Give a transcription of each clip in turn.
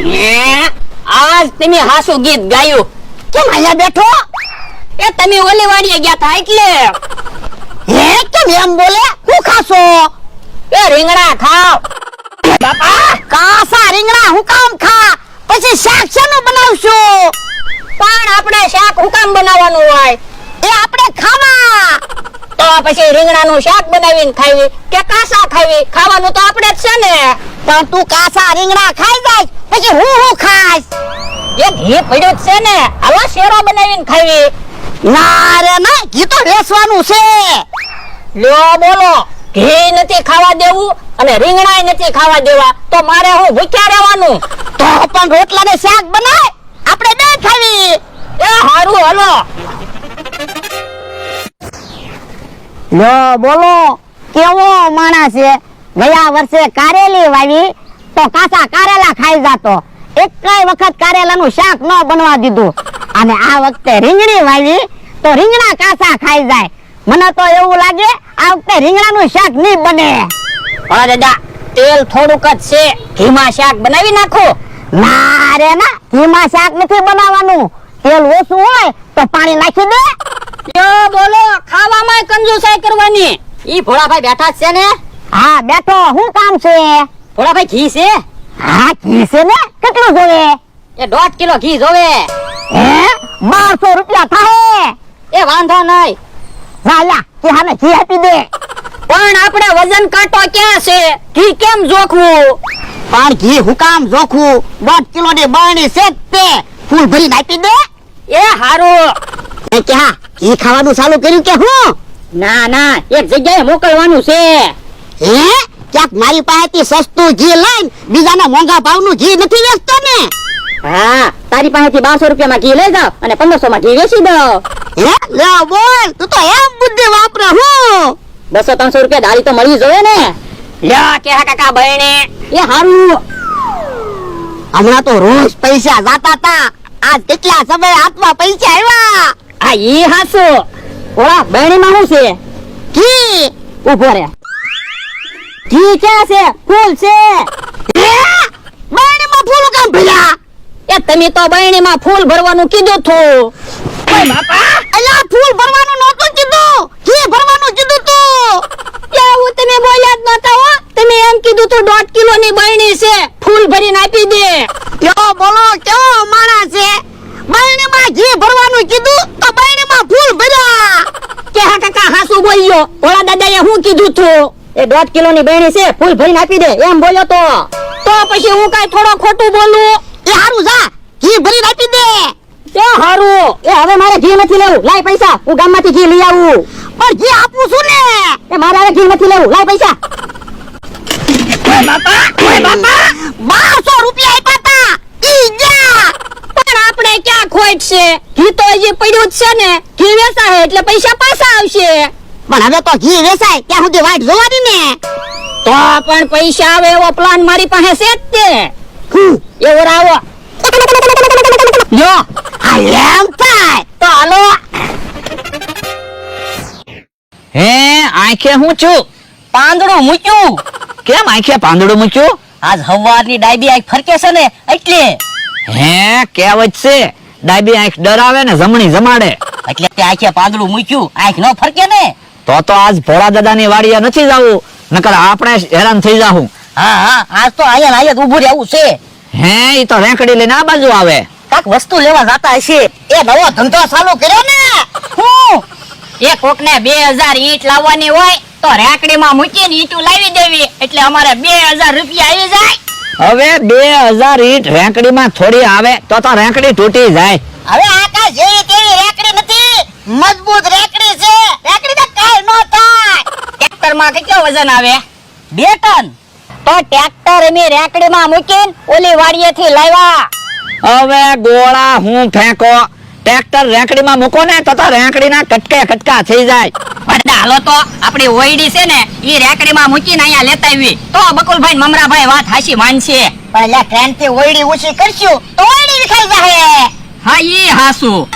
આજ તમે હાસુ ગીત ગાયું. કેમ અહીંયા બેઠો? એ તમે ઓલી વાડીએ ગયા હતા એટલે. હે? કેમ એમ બોલે? હું ખાશો? એ રીંગણા ખાવ. બાપા! કાસા રીંગણા હું કામ ખા? પછી શાક શેનું બનાવશો? પણ આપણે શાક હું કામ બનાવવાનું હોય? એ આપણે ખાવા. તો પછી રીંગણાનું શાક બનાવીને ખાવી કે કાસા ખાવી ખાવાનું તો આપણે જ છે ને. પણ તું કાસા રીંગણા ખાઈ જાય. પછી હું હું ખાસ એ ઘી પડ્યો છે ને આવા શેરો બનાવીને ખાવી ના રે, ના, ઘી તો રેસવાનું છે. લ્યો બોલો, ઘી નથી ખાવા દેવું અને રીંગણાય નથી ખાવા દેવા. તો મારે હું ભૂખ્યા રહેવાનું? તો પણ રોટલા ને શાક બનાય, આપણે બે ખાવી. એ હારું, હલો. લો બોલો, કેવો માણસ છે? ગયા વર્ષે કારેલી વાવી તો કાસા કારેલા ખાઈ જતો. એકેય વખત કારેલાનું શાક ન બનવા દીધું. અને આ વખતે રીંગણી વાવી તો રીંગણા કાસા ખાઈ જાય. મને તો એવું લાગે આ વખતે રીંગણાનું શાક નહીં બને. હા દાદા તેલ થોડુંક જ છે. ઘીમાં શાક બનાવી નાખો. ના રે ના ઘીમાં શાક નથી બનાવવાનું. તેલ ઓછું હોય તો પાણી નાખી દે. યો બોલો ખાવામાં કંજુસાઈ કરવાની. ઈ ભોળાભાઈ બેઠા છે ને? હા બેઠો. શું કામ છે? ભોળાભાઈ ઘી છે? હા ઘી છે ને? કેટલું જોવે? એ દોઢ કિલો ઘી જોવે. હે? બારસો રૂપિયા થાય એ વાંધો નહીં. ચાલ્યા કે હાને ઘી આપી દે. પણ આપણે વજન કાંટો ક્યાં છે? ઘી કેમ જોખવું? પણ ઘી હુકામ જોખવું? દોઢ કિલો ની બારણી છે તે. ફૂલ ભરી આપી દે. એ હારું. એ ક્યાં ઘી ખાવાનું ચાલુ કર્યું કે હું? ના ના એક જગ્યાએ મોકલવાનું છે. હે? ક્યાંક મારી પાસેથી સસ્તું ઘી લઈને બીજાના મોંઘા ભાવનું ઘી નથી વેચતો ને? હા તારી પાસેથી બારસો રૂપિયામાં ઘી લઈ જાવ અને પંદરસો માં ઘી વેચી દો. હે? લે બોલ તું તો એમ બુદ્ધિ વાપરે હું. બસો ત્રણસો રૂપિયા દાળી તો મળવી જોઈએ ને. લ્યો કે હા કાકા બહેણે એ હારું. હમણાં તો રોજ પૈસા જાતા તા આજ કેટલા સમય હાથમાં પૈસા આવ્યા? આ ઈ હાસો. ઓલા બહેણીમાં શું છે? ઘી. ઊભો રે. ઘી ક્યાં છે? ફૂલ છે. બરણીમાં ફૂલ કેમ ભર્યા એ તમે તો બહેણીમાં ફૂલ ભરવાનું કીધું તું ઓય બાપા! અલ્યા ફૂલ ભરવાનું નહોતું કીધું. ઘી ભરવાનું કીધું તું. એવું તમે બોલ્યા જ નતા હો. તમે એમ કીધું તું દોઢ કિલો ની છે. ફૂલ ભરીને આપી દે. યો બોલો કેવો માણસ છે? બરણીમાં ઘી ભરવાનું કીધું તો બરણીમાં ફૂલ ભર્યા. કે હા કાકા હાસુ બોલ્યો. ઓલા દાદાએ શું કીધું તું? એ દોઢ કિલો ની બેણી છે ફૂલ ભરીને આપી દે. એમ બોલ્યો તો. તો પછી હું કઈ થોડો ખોટું બોલું? એ હારું, જા. ઘી ભરીને આપી દે. તે હારું. એ હવે મારે ઘી નથી લેવું. લાય પૈસા. હું ગામમાંથી ઘી લઈ આવું. પણ ઘી આપું છું ને. એ મારે હવે ઘી નથી લેવું. લાય પૈસા. ઓય રૂપિયા આપ્યા તા. ઈ ગયા. પણ આપણે ક્યાં ખોટ છે? ઘી તો હજી પડ્યું જ છે ને. ઘી વેચાય એટલે પૈસા પાછા આવશે. પણ હવે તો ઘી વેચાય ત્યાં સુધી વાટ જોવાની ને. તો પણ પૈસા આવે એવો પ્લાન મારી પાસે છે જ તે. એવો રાવો લ્યો આ એમ થાય. તો હાલો. હે આંખે હું છું? પાંદડું મૂક્યું. કેમ આંખે પાંદડું મૂક્યું? આજ હવારની ડાયબી આંખ ફરકે છે ને એટલે. હે કહેવત છે ડાયબી આંખ ડરાવે ને જમણી જમાડે. એટલે તે આંખે પાંદડું મૂક્યું આંખ ન ફરકે ને. તો તો આજ ભોળા દાદાની વાડીએ નથી જવું. નકર આપણે હેરાન થઈ જાહું. હા હા આજ તો અહીંયા અહીંયા જ ઊભું રહેવું છે. હે ઈ તો રેંકડી લઈને આ બાજુ આવે. કાક વસ્તુ લેવા જાતા હશે. એ નવો ધંધો ચાલુ કર્યો ને. હું? એ કોક ને બે હજાર ઈંટ લાવવાની હોય તો રેકડીમાં મૂકીને ઈંટું લાવી દેવી. એટલે અમારે બે હજાર રૂપિયા આવી જાય. હવે બે હજાર ઈંટ રેંકડીમાં થોડી આવે તો તો રેંકડી તૂટી જાય. હવે આકાશ જેવી તેવી રેકડી નથી. મજબૂત ને કાઈ નો થાય. ટ્રેક્ટરમાં કેટલો વજન આવે? બે ટન. તો ટ્રેક્ટર એની રેકડીમાં મૂકીને ઓલી વાડીએથી લાવ્યા. હવે ગોળા હું ફેંકો. ટ્રેક્ટર રેંકડીમાં મૂકો ને તો તો રેંકડીના કટકે કટકા થઈ જાય. બધા હાલો તો આપણી ઓયડી છે ને ઈ રેકડીમાં મૂકીને અહીંયા લેતા આવી. તો બકુલભાઈ ને મમરાભાઈ વાત હાસી માનશે. પણ એટલે ટ્રેનથી ઓયડી ઓછી કરશું તો ઓયડી વિખાઈ જાહે. હા ઈ હાસુ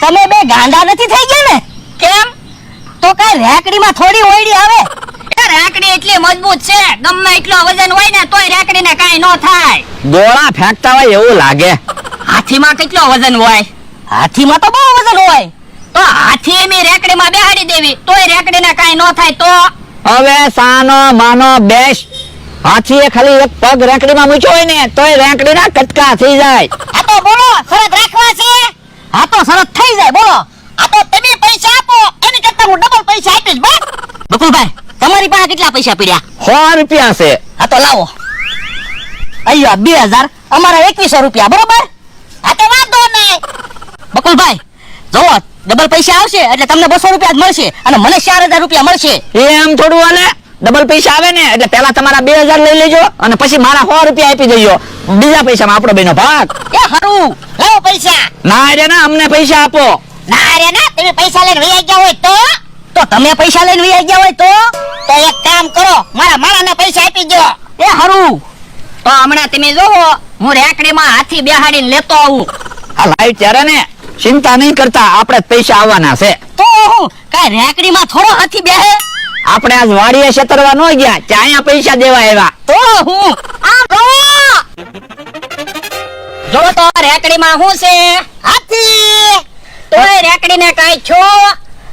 તમે બે ગાંડા નથી થઈ ગયા ને? કેમ? તો કઈ રેકડીમાં થોડી ઓયડી આવે? એ રેકડી એટલી મજબૂત છે. ગમે એટલો વજન હોય ને તોય રેકડીને કાંઈ ન થાય. દોડા ફેંકતા હોય એવું લાગે. હાથીમાં કેટલો વજન હોય? હાથીમાં તો બહુ વજન હોય. તો હાથી એમ રેકડીમાં બેહાડી દેવી તોય રેકડીને કાંઈ ન થાય તો? હવે સાનો માનો બેસ. હાથીએ ખાલી એક પગ રેંકડીમાં મૂક્યો હોય ને તોય રેંકડીના કટકા થઈ જાય. આ તો બોલો શરત રાખવા છે? આ તો શરત થઈ જાય બોલો. આ તો તમે પૈસા આપો એની કરતા હું ડબલ પૈસા આપીશ બસ બકુલભાઈ તમારી પાસે કેટલા પૈસા પીડ્યા? સો રૂપિયા છે. હા તો લાવો. અહીંયા બે હજાર અમારા એકવીસો રૂપિયા બરોબર? આ તો વાંધો નહીં. બકુલભાઈ જોવો ડબલ પૈસા આવશે એટલે તમને બસો રૂપિયા જ મળશે અને મને ચાર હજાર રૂપિયા મળશે. એમ થોડું હાલે ડબલ પૈસા આવે ને એટલે પેલા તમારા બે હજાર લઈ લેજો અને પછી મારા સો રૂપિયા આપી દેજો. બીજા પૈસામાં આપણો બેનો ભાગ. એ હારું લાવો પૈસા. ના રે ના અમને પૈસા આપો. ના રે ના તમે પૈસા લઈને વહી ગયા હોય તો? તો તમે પૈસા લઈને વહી ગયા હોય તો? તો એક કામ કરો મારા માણાને પૈસા આપી દો એ હરું. તો હમણાં તમે જોવો હું રેકડીમાં હાથી બેહાડીને લેતો આવું. આ લાઈવ ત્યારે ને ચિંતા નહીં કરતા આપણે પૈસા આવવાના છે. તો હું કાંઈ રેકડીમાં થોડો હાથી બેહે? આપણે આજ વાડીએ છેતરવા ન ગયા ત્યાં અહીંયા પૈસા દેવા આવ્યા. તો હું આ જો જો તો રેકડીમાં હું છે? હાથી! તોય રેકડીને કાઈ છો?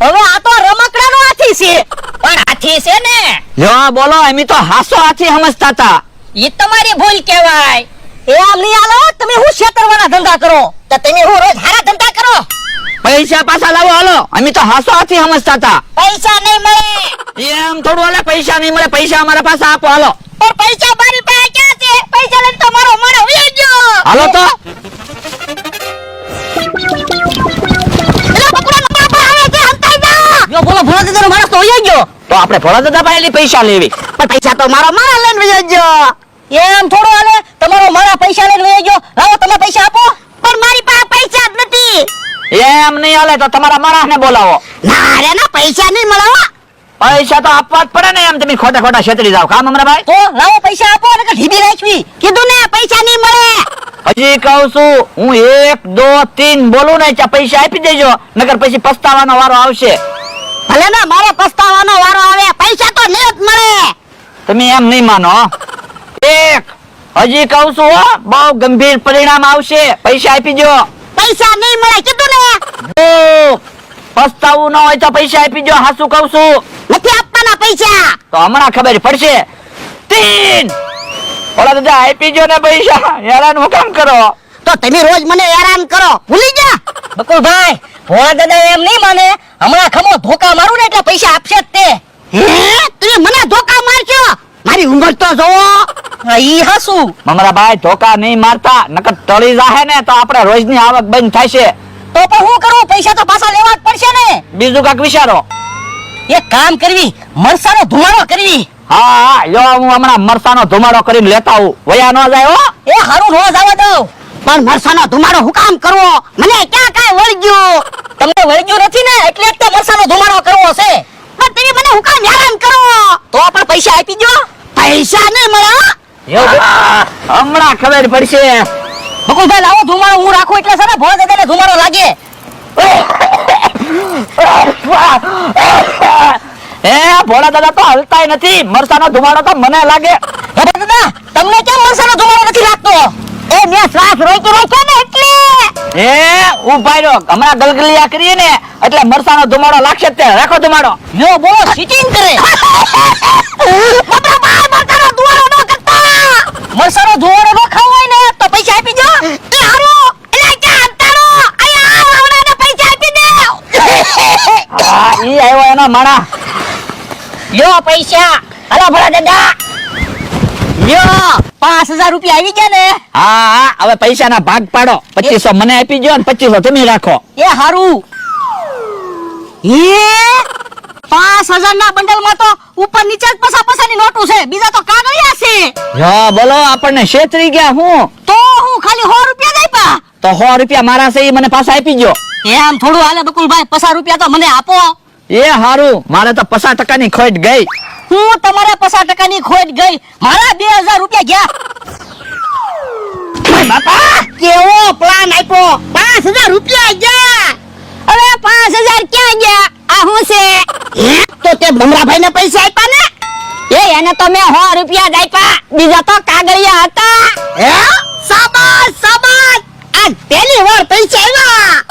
હવે આ તો રમકડાનો હાથી છે. પણ હાથી છે ને. જો બોલો એમ તો હાસો હાથી સમજતા હતા ઈ તમારી ભૂલ કહેવાય. એ આમ નહીં આલો તમે હું છેતરવાના ધંધા કરો? તો તમે હું રોજ હારા ધંધા કરો? પૈસા પાછા લાવો હાલો. અમે તો હાસો હાથી સમજતા હતા પૈસા નહીં મળે. એમ થોડું હાલે પૈસા નહીં મળે પૈસા અમારા પાસે આપો હાલો. પણ પૈસા મારી પાસે ક્યાં છે? પૈસા લઈને તો મારો વહી હાલો તો. ભોળા દાદાનો માણસ તો હોઈ ગયો તો આપણે ભોળા દાદા પાસેથી પૈસા લેવી. પણ પૈસા તો મારો મારા લઈને વહી ગયો એમ થોડો હાલે. તમારો મારા પૈસા લઈને વહી ગયો લાવો તમે પૈસા આપો. પણ મારી પાસે પૈસા જ નથી. એમ નહીં હાલે તો તમારા માણસને બોલાવો. ના રે ના પૈસા નહીં મળે પૈસા તો આપવા જ પડે ને એમ તમે ખોટા ખોટા છેતરી જાવ કામ અમરાભાઈ તો લાવો પૈસા આપો અને ઢીબી રાખવી. કીધું ને પૈસા નહીં મળે. હજી કહું છું હું એક દો તીન બોલું ને પૈસા આપી દેજો. નકર પછી પસ્તાવાનો વારો આવશે. ભલે ને મારો પસ્તાવાનો વારો આવે પૈસા તો નહીં જ મળે. તમે એમ નહીં માનો. એક હજી કહું છું હો બહુ ગંભીર પરિણામ આવશે. પૈસા આપી દો પૈસા નહીં મળે કીધું ને. પસ્તાવું ન હોય તો પૈસા આપી દો હાસુ કહું છું. નથી આપવાના પૈસા. તો હમણાં ખબર પડશે. તીન. ઓલા દાદા આપી દો ને પૈસા. હેરાન હું કામ કરો? તો તમે રોજ મને હેરાન કરો. ભૂલી જા. બકુલભાઈ ભોળા દાદા એમ નહીં માને. હમણાં ખમો ધોકા મારું ને એટલે પૈસા આપશે જ તે. હે? તું મને ધોકા મારશો? મારી ઉંમર તો જોવો. ઈ હાસું મમરા ભાઈ ધોકા નહીં મારતા. નકર તળી જાહે ને તો આપણે રોજની આવક બંધ થશે. તો પણ હું કરું? પૈસા તો પાછા લેવા જ પડશે ને. બીજું કાંઈક વિચારો. એક કામ કરવી મરસાનો ધુમાડો કરવી. હા હા યો હું હમણાં મરસાનો ધુમાડો કરીને લેતા આવું. વયા ન જાય હો. એ હારું રોજ આવવા દઉં. પણ મરસાનો ધુમાડો હું કામ કરવો? મને ક્યાં કાંઈ વળગ્યું? તમને વળગ્યું નથી ને? એટલે જ તો મરસાનો ધુમાડો કરવો છે. પણ તમે મને હું કામ હેરાન કરો? તો પણ પૈસા આપી દો પૈસા નહીં મળે હમણાં ખબર પડશે. બકુલભાઈ લાવો ધુમાડો હું રાખું એટલે છે ને ભોળા દાદાને ધુમાડો લાગે. એ ભોળા દાદા તો હલતાય નથી. મરસાનો ધુમાડો તો મને લાગે. દાદા તમને કેમ મરસાનો ધુમાડો નથી લાગતો? એ મેં શ્વાસ રોકી રાખ્યો ને એટલે? એ ઊભા રહ્યો. હમણાં ગલગલિયા કરીએ ને એટલે મરસાનો ધુમાડો લાગશે તે રાખો ધુમાડો. યો બોલો સિટિંગ કરે. બાપા બહાર મરસાનો ધુમાડો ન કરતા. મરસાનો ધુમાડો ન ખાવો હોય ને તો પૈસા આપી જો એ હારો એટલે ક્યાં અંતારો આયા આવ આવડાને પૈસા આપી દે. હા ઈ આવ્યો એનો માણા. યો પૈસા. હલો ભરા દાદા. લ્યો પાંચ હજાર રૂપિયા આવી ગયા ને. હા હા હવે પૈસાના ભાગ પાડો. પચીસો મને આપી દો ને પચીસો તમે રાખો. એ હારું. એ પાંચ હજાર ના બંડલમાં તો ઉપર નીચે જ પસા પસાની નોટું છે. બીજા તો કાગળિયા છે. જો બોલો આપણને છેતરી ગયા હું. તો હું ખાલી સો રૂપિયા જ આપ્યા. તો સો રૂપિયા મારા છે એ મને પાછા આપી દો એમ થોડું હાલે બકુલભાઈ પચાસ રૂપિયા તો મને આપો. એ હારું મારે તો પચાસ ટકાની ખોટ ગઈ. હું તમારા પચાસ ટકાની ખોટ ગઈ. મારા બે હજાર રૂપિયા ગયા. બાપા! કેવો પ્લાન આપ્યો? પાંચ હજાર રૂપિયા ગયા. હવે પાંચ હજાર ક્યાં ગયા? આ હું છે? તો તે ભમરાભાઈ ને પૈસા આપ્યા ને? એ એને તો મેં સો રૂપિયા જ આપ્યા. બીજા તો કાગળિયા હતા. હે? સાબાસ સાબાસ આ પહેલી વાર પૈસા આવ્યા